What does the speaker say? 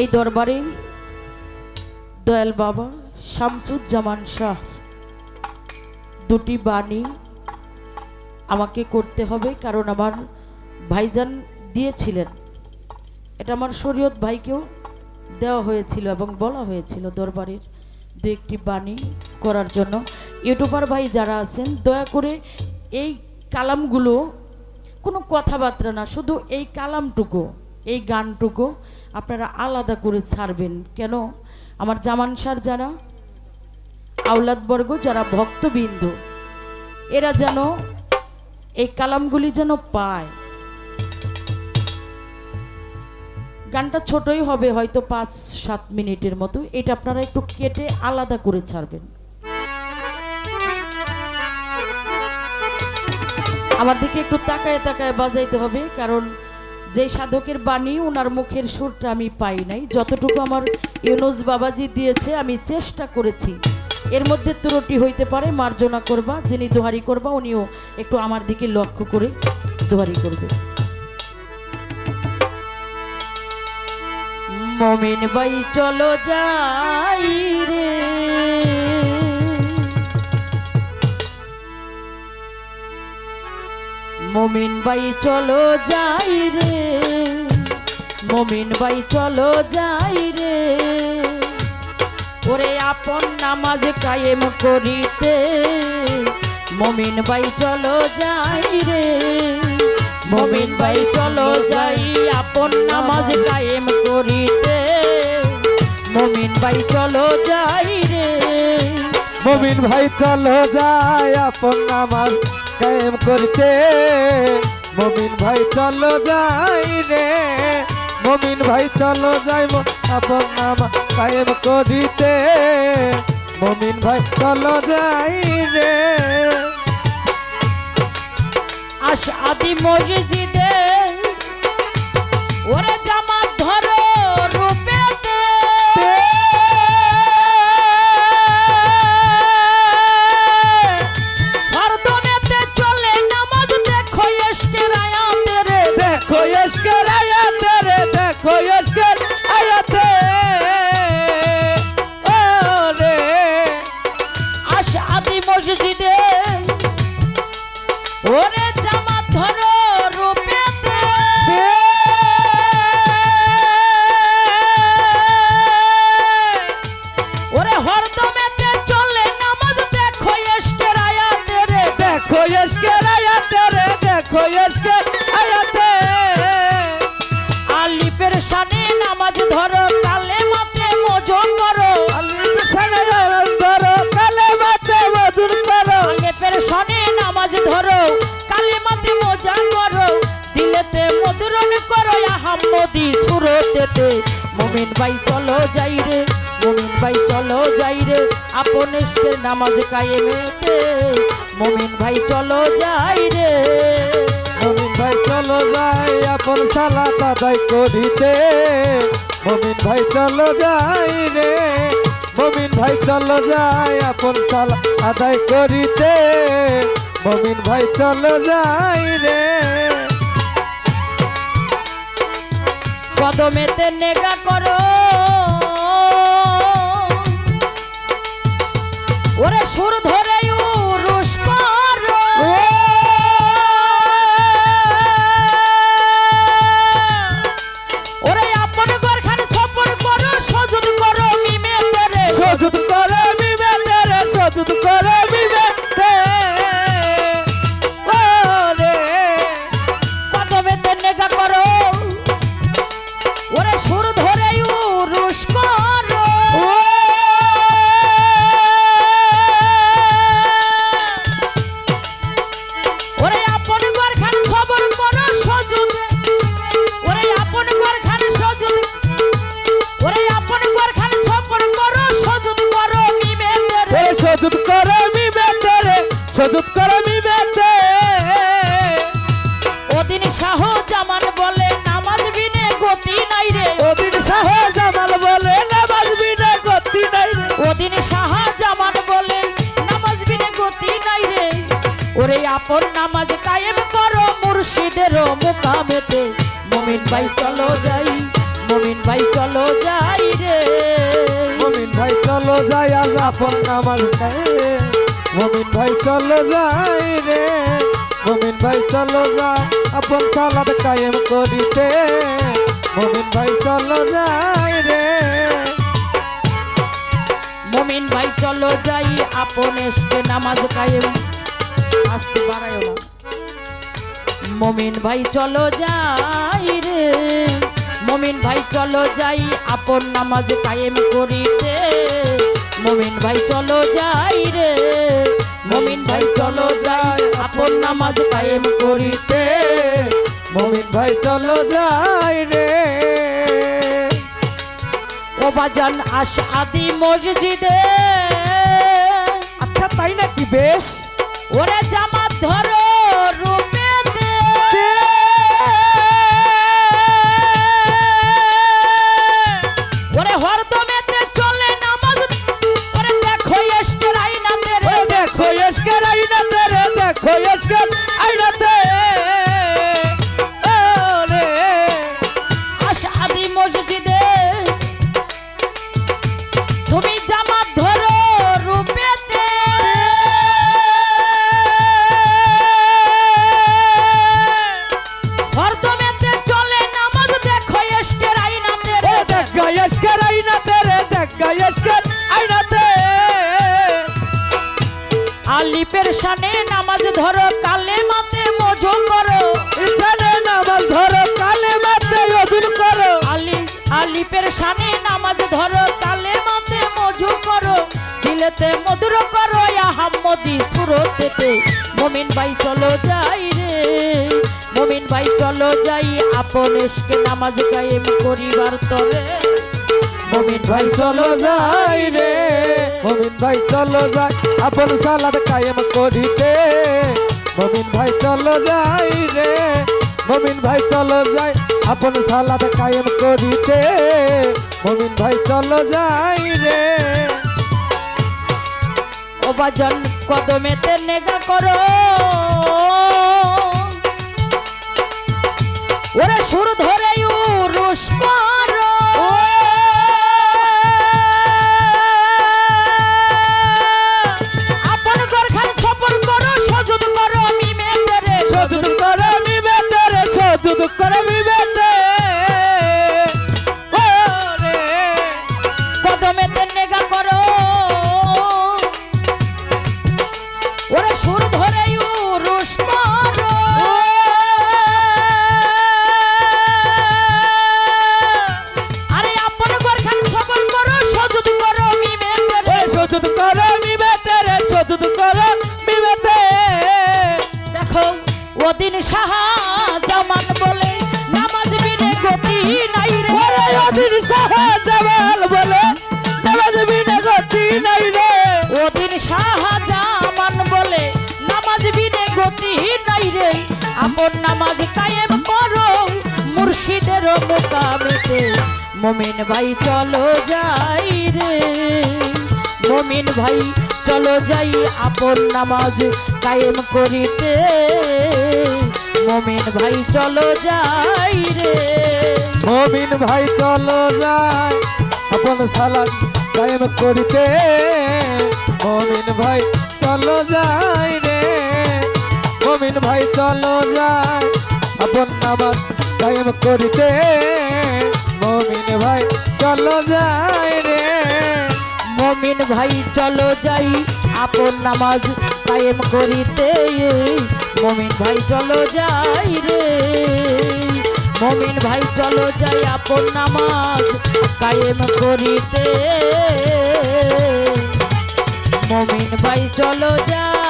এই দরবারে দয়াল বাবা শামসুজ্জামান শাহ, দুটি বাণী আমাকে করতে হবে, কারণ আমার ভাইজান দিয়েছিলেন। এটা আমার শরীয়ত ভাইকেও দেওয়া হয়েছিল এবং বলা হয়েছিল দরবারের দু একটি বাণী করার জন্য। ইউটিউবার ভাই যারা আছেন, দয়া করে এই কালামগুলো কোনো কথাবার্তা না, শুধু এই কালামটুকু, এই গানটুকু আপনারা আলাদা করে ছাড়বেন। কেন? আমার জামান সার যারা, আওলাদবর্গ যারা ভক্তবৃন্দ, এরা যেন এই কালামগুলি যেন পায়। গানটা ছোটই হবে, হয়তো পাঁচ, সাত মিনিটের মতো। এটা আপনারা একটু কেটে আলাদা করে ছাড়বেন। আমার দিকে একটু তাকায় তাকায় বাজাইতে হবে, কারণ যে সাধকের বাণী, ওনার মুখের সুরটা আমি পাই নাই। যতটুকু আমার ইউনুস বাবাজি দিয়েছে, আমি চেষ্টা করেছি। এর মধ্যে ত্রুটি হইতে পারে, মার্জনা করবা, যিনি দোহারি করবা, উনিও একটু আমার দিকে লক্ষ্য করে দোহারি করবে। মমিন ভাই, চলো যাই রে। মমিন বাই চলো যাই রে। মমিন বাই চলো যাই রে। ওরে আপন নামাজ কায়েম করিতে। মমিন বাই চলো যাই রে। মমিন ভাই, চলো যাই, আপন নামাজ কায়েম করিতে। মমিন ভাই, চলো যাই রে। মমিন ভাই, চলো যায় আপন নামাজ কায়েম করতে। মমিন ভাই, চলো যাই রে। মমিন ভাই, চলো যাই আপন নামাজ কায়েম করিতে। মমিন ভাই, চলো যাই রে। আশ আদি মসজিদে ওরে সানে নামাজ ধরো কালে মাতে মজন করো। ধরো কালে মাতে মধুর করো। আলিপের সানে নামাজ ধরো কালে মাতে মজা করো। দিলেতে মধুরন করো আহাম্মদি সুরতেতে। মুমিন ভাই চলো যাই রে মুমিন ভাই চলো যাই রে আপন নামাজ কায়েমেতে। মুমিন ভাই চলো যাই রে। ভাই, চলো যাই, আপন সালাত আদায় করিতে। মমিন ভাই, চলো যাই রে। মমিন ভাই, চলো যাই, আপন সালাত আদায় করিতে। মমিন ভাই, চলো যাই রে। কদমেতে নেগা করো। ওরে সুর ধরে আপন নামাজ কায়েম করো মুর্শিদের মোকামেতে। মুমিন ভাই চলো যাই মুমিন ভাই চলো যাই রে। মমিন ভাই চলো যাই আজ আপন নামাজ গায়ে মমিন ভাই চলো যাই রে। মমিন ভাই চলো যাই আপন সালাদ কায়েম করিতে। মমিন ভাই চলো যাই রে। মমিন ভাই চলো যাই আপন এসকে নামাজ কায়েম আসতে বাড়ায় না। মমিন ভাই, চলো যাই রে। মমিন ভাই, চলো যাই, আপন নামাজ কায়েম করিতে। মমিন ভাই, চলো যাই রে। মমিন ভাই, চলো যাই, আপন নামাজ কায়েম করিতে। মমিন ভাই, চলো যাই রে। ও বাজান আশ আদি মসজিদে। আচ্ছা তাই নাকি বেশ? ওরে জামাত আলিপের শানে নামাজ ধরো কালে মাতে মজো করো। ইসানে নামাজ ধরো কালে মাতে অজুর করো। আলি আলিপের শানে নামাজ ধরো কালে মাতে মজু করো। দিলেতে মধুর করো আহাম্মদি সুরতেতে। মমিন ভাই চলো যাই রে। মমিন ভাই চলো যাই আপন এসকে নামাজ কায়েম করিবার তরে। মমিন ভাই চলো যাই রে। মমিন ভাই, চলো যাই। আপন সালাদ কায়েম করিতে। মমিন ভাই, চলো যাই রে। মমিন ভাই, চলো যাই। আপন সালাদ কায়েম করিতে। মমিন ভাই, চলো যাই রে। ও বাজন, কদমেতে নেগা করো। ওরে সুর ধরে উরুস করো। নামাজ কায়েম করো, মুর্শিদের মোকামেতে মমিন ভাই, চলো যাই রে। মমিন ভাই, চলো যাই আপন নামাজ কায়েম করিতে। মমিন ভাই, চলো যাই রে। মমিন ভাই, চলো যায় আপন সালাদ কায়েম করিতে। মমিন ভাই, চলো রে মমিন ভাই, চলো যায় আপন নামাজ কায়েম করিতে মমিন ভাই, চলো যায় রে। মমিন ভাই, চলো যাই। আপন নামাজ কায়েম করিতে মমিন ভাই, চলো যাই রে। মমিন ভাই, চলো যাই আপন নামাজ কায়েম করিতে মমিন ভাই, চলো যাই।